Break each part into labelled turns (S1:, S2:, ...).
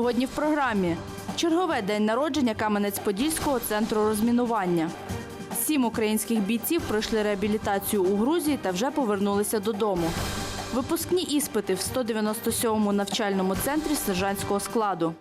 S1: сьогодні в програмі. Чергове день народження Каменець-Подільського центру розмінування. Сім українських бійців пройшли реабілітацію у Грузії та вже повернулися додому. Випускні іспити в 197-му навчальному центрі сержантського складу.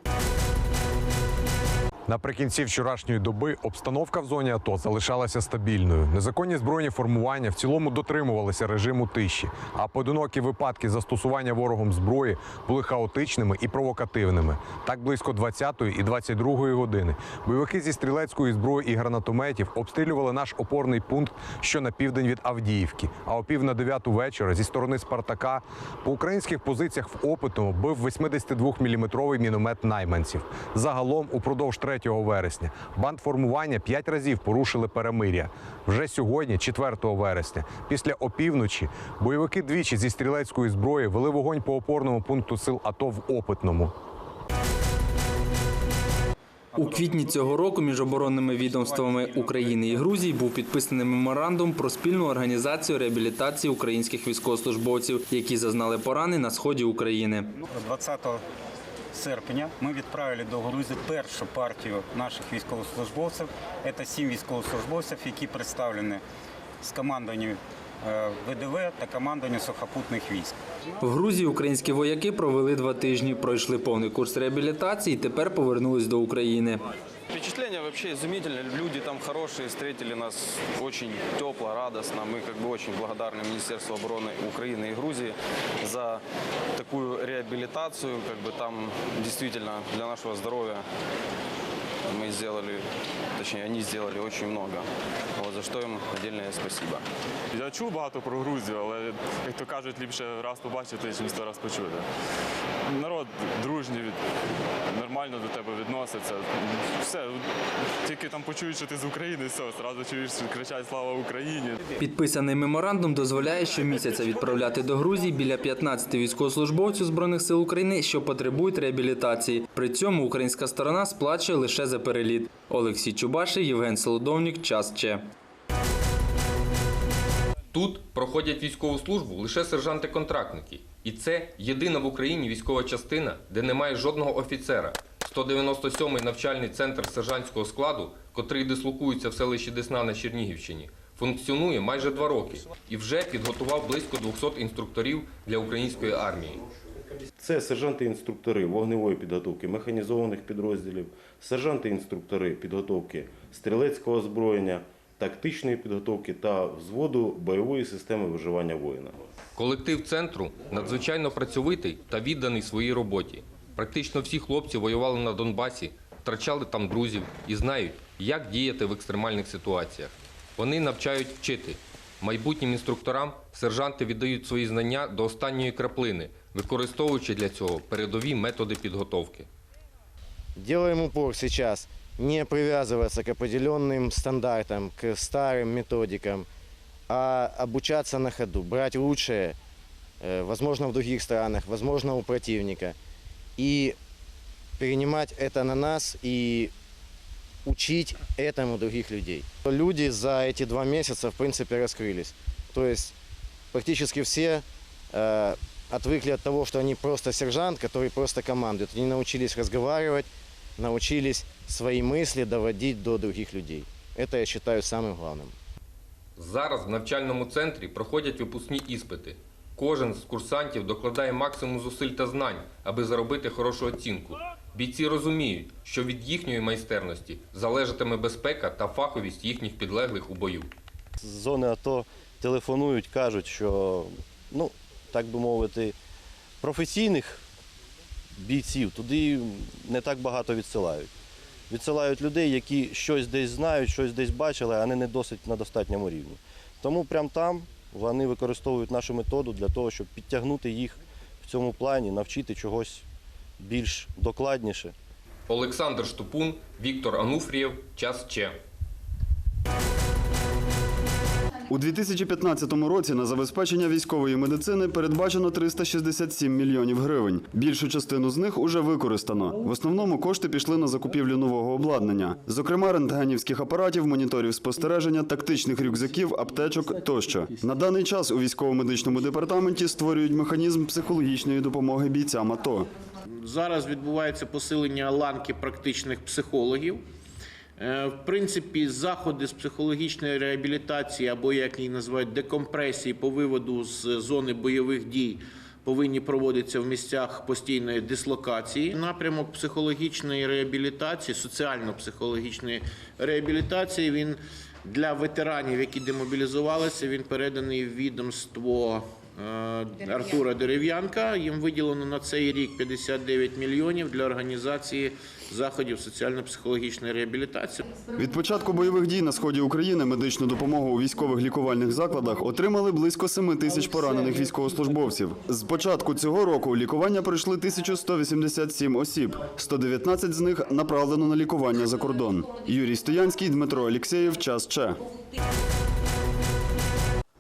S2: Наприкінці вчорашньої доби обстановка в зоні АТО залишалася стабільною. Незаконні збройні формування в цілому дотримувалися режиму тиші, а поодинокі випадки застосування ворогом зброї були хаотичними і провокативними. Так близько 20-ї і 22-ї години бойовики зі стрілецької зброї і гранатометів обстрілювали наш опорний пункт, що на південь від Авдіївки. А о пів на дев'яту вечора зі сторони Спартака по українських позиціях в Опитному бив 82-мм міномет найманців. Загалом упродовж 3 вересня бандформування п'ять разів порушили перемиря. Вже сьогодні, 4 вересня, після опівночі, бойовики двічі зі стрілецької зброї вели вогонь по опорному пункту сил АТО в Опитному.
S3: У квітні цього року між оборонними відомствами України і Грузії був підписаний меморандум про спільну організацію реабілітації українських військовослужбовців, які зазнали порани на сході України.
S4: 20 серпня ми відправили до Грузії першу партію наших військовослужбовців. Це сім військовослужбовців, які представлені з командуванням е, ВДВ та командування сухопутних військ.
S3: В Грузії українські вояки провели два тижні, пройшли повний курс реабілітації і тепер повернулись до України
S5: Впечатление вообще изумительное. Люди там хорошие, встретили нас очень тепло, радостно. Мы как бы очень благодарны Министерству обороны Украины и Грузии за такую реабилитацию. Как бы там действительно для нашего здоровья мы сделали, точнее они сделали очень много. Вот за что им отдельное спасибо.
S6: Я чув багато про Грузію, але як то кажуть, ліпше раз побачити, ніж сто раз почути. Народ дружній, нормально до тебе відноситься. Все, тільки там почують, що ти з України, все, одразу чуєш, кричать Слава Україні.
S3: Підписаний меморандум дозволяє щомісяця відправляти до Грузії біля 15 військовослужбовців збройних сил України, що потребують реабілітації. При цьому українська сторона сплачує лише за переліт. Олексій Чубаший, Євген Солодовнік, час Че.
S7: Тут проходять військову службу лише сержанти-контрактники. І це єдина в Україні військова частина, де немає жодного офіцера. 197-й навчальний центр сержантського складу, котрий дислокується в селищі Десна на Чернігівщині, функціонує майже два роки і вже підготував близько 200 інструкторів для української армії.
S8: Це сержанти-інструктори вогневої підготовки механізованих підрозділів, сержанти-інструктори підготовки стрілецького озброєння, тактичної підготовки та взводу бойової системи виживання воїна.
S7: Колектив центру надзвичайно працьовитий та відданий своїй роботі. Практично всі хлопці воювали на Донбасі, втрачали там друзів і знають, як діяти в екстремальних ситуаціях. Вони навчають вчити. Майбутнім інструкторам сержанти віддають свої знання до останньої краплини, використовуючи для цього передові методи підготовки.
S9: Делаем упор сейчас не привязываться к определенным стандартам, к старым методикам, а обучаться на ходу, брать лучшее, э, возможно, в других странах, возможно, у противника, и перенимать это на нас и учить этому других людей. Люди за эти два месяца, в принципе, раскрылись. То есть практически все э, отвыкли от того, что они просто сержант, который просто командует. Они научились разговаривать, научились свои мысли доводить до других людей. Это я считаю самым главным.
S7: Зараз в навчальному центрі проходять випускні іспити. Кожен з курсантів докладає максимум зусиль та знань, аби заробити хорошу оцінку. Бійці розуміють, що від їхньої майстерності залежатиме безпека та фаховість їхніх підлеглих у бою.
S10: з зони АТО телефонують, кажуть, що, ну, так би мовити, професійних бійців туди не так багато відсилають. Відсилають людей, які щось десь знають, щось десь бачили, а не досить на достатньому рівні. Тому прямо там вони використовують нашу методу для того, щоб підтягнути їх в цьому плані, навчити чогось більш докладніше.
S7: Олександр Штупун, Віктор Ануфрієв, час Че.
S11: У 2015 році на забезпечення військової медицини передбачено 367 мільйонів гривень. Більшу частину з них уже використано. В основному кошти пішли на закупівлю нового обладнання, зокрема рентгенівських апаратів, моніторів спостереження, тактичних рюкзаків, аптечок тощо. На даний час у військово-медичному департаменті створюють механізм психологічної допомоги бійцям АТО.
S12: Зараз відбувається посилення ланки практичних психологів. Е, В принципі, заходи з психологічної реабілітації або як її називають декомпресії по виводу з зони бойових дій повинні проводитися в місцях постійної дислокації. Напрямок психологічної реабілітації, соціально-психологічної реабілітації він для ветеранів, які демобілізувалися, він переданий в відомство Артура Дерев'янка. Їм виділено на цей рік 59 мільйонів для організації заходів соціально-психологічної реабілітації.
S11: Від початку бойових дій на сході України медичну допомогу у військових лікувальних закладах отримали близько 7 тисяч поранених військовослужбовців. З початку цього року лікування пройшли 1187 осіб. 119 з них направлено на лікування за кордон. Юрій Стоянський, Дмитро Олексєєв. Час Че.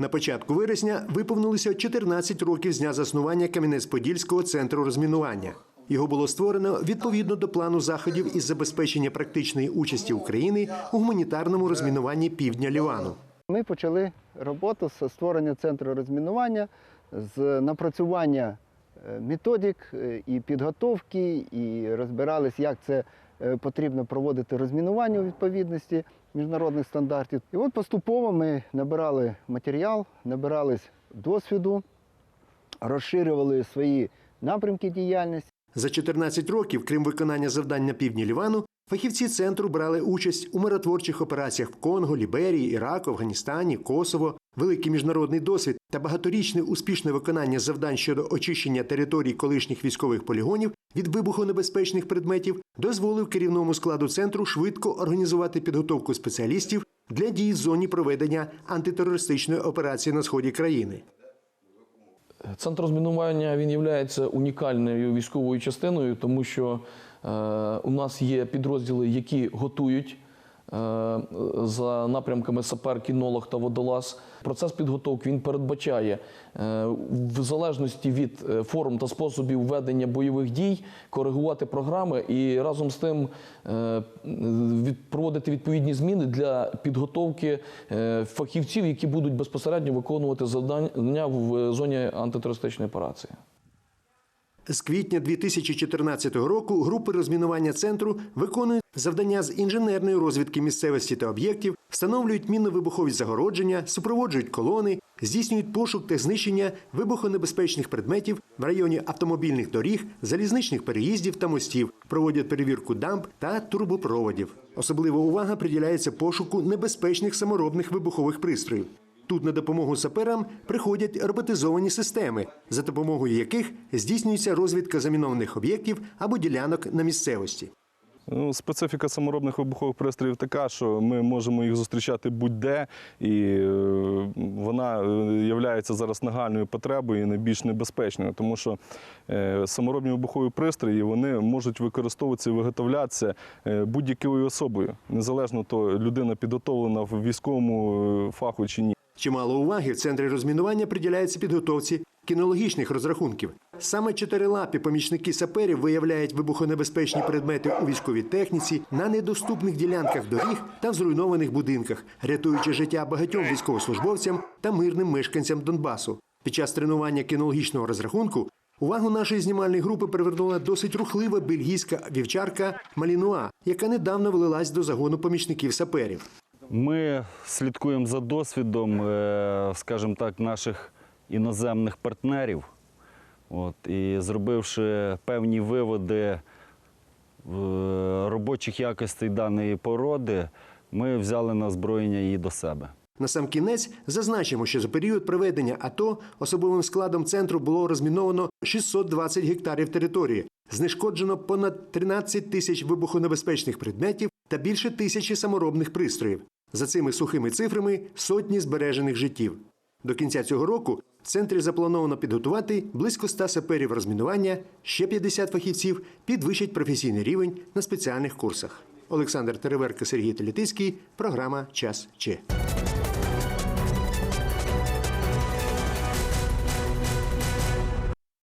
S13: На початку вересня виповнилося 14 років з дня заснування Кам'янець-Подільського центру розмінування. Його було створено відповідно до плану заходів із забезпечення практичної участі України у гуманітарному розмінуванні півдня Лівану.
S14: Ми почали роботу з створення центру розмінування, з напрацювання е, методик е, і підготовки, і розбирались, як це потрібно проводити розмінування у відповідності міжнародних стандартів. І от поступово ми набирали матеріал, набирались досвіду, розширювали свої напрямки діяльності.
S13: За 14 років, крім виконання завдань на півдні Лівану, фахівці центру брали участь у миротворчих операціях в Конго, Ліберії, Іраку, Афганістані, Косово. Великий міжнародний досвід та багаторічне успішне виконання завдань щодо очищення територій колишніх військових полігонів від вибухонебезпечних предметів дозволив керівному складу центру швидко організувати підготовку спеціалістів для дій в зоні проведення антитерористичної операції на сході країни.
S15: Центр розмінування він є унікальною військовою частиною, тому що у нас є підрозділи, які готують е, за напрямками сапер, кінолог та водолаз. Процес підготовки він передбачає е, в залежності від е, форм та способів ведення бойових дій коригувати програми і разом з тим е, проводити відповідні зміни для підготовки е, фахівців, які будуть безпосередньо виконувати завдання в зоні антитерористичної операції.
S13: З квітня 2014 року групи розмінування центру виконують завдання з інженерної розвідки місцевості та об'єктів, встановлюють мінно-вибухові загородження, супроводжують колони, здійснюють пошук та знищення вибухонебезпечних предметів в районі автомобільних доріг, залізничних переїздів та мостів, проводять перевірку дамб та турбопроводів. Особлива увага приділяється пошуку небезпечних саморобних вибухових пристроїв. Тут на допомогу саперам приходять роботизовані системи, за допомогою яких здійснюється розвідка замінованих об'єктів або ділянок на місцевості.
S6: Ну, специфіка саморобних вибухових пристроїв така, що ми можемо їх зустрічати будь-де, і е, вона є зараз нагальною потребою і найбільш небезпечною, тому що е, саморобні вибухові пристрої вони можуть використовуватися і виготовлятися е, будь-якою особою, незалежно то людина підготовлена в військовому е, фаху чи ні.
S13: Чимало уваги в центрі розмінування приділяється підготовці кінологічних розрахунків. Саме чотирилапі помічники саперів виявляють вибухонебезпечні предмети у військовій техніці на недоступних ділянках доріг та в зруйнованих будинках, рятуючи життя багатьом військовослужбовцям та мирним мешканцям Донбасу. Під час тренування кінологічного розрахунку увагу нашої знімальної групи привернула досить рухлива бельгійська вівчарка Малінуа, яка недавно влилась до загону помічників саперів.
S16: Ми слідкуємо за досвідом, е, скажімо так, наших іноземних партнерів. От, і зробивши певні виводи е, робочих якостей даної породи, ми взяли на озброєння її до себе.
S13: На сам кінець зазначимо, що за період проведення АТО особовим складом центру було розміновано 620 гектарів території, знешкоджено понад 13 тисяч вибухонебезпечних предметів та більше тисячі саморобних пристроїв. За цими сухими цифрами сотні збережених життів. До кінця цього року в центрі заплановано підготувати близько 100 саперів розмінування, ще 50 фахівців підвищать професійний рівень на спеціальних курсах. Олександр Тереверка, Сергій Телітиський. програма Час Че.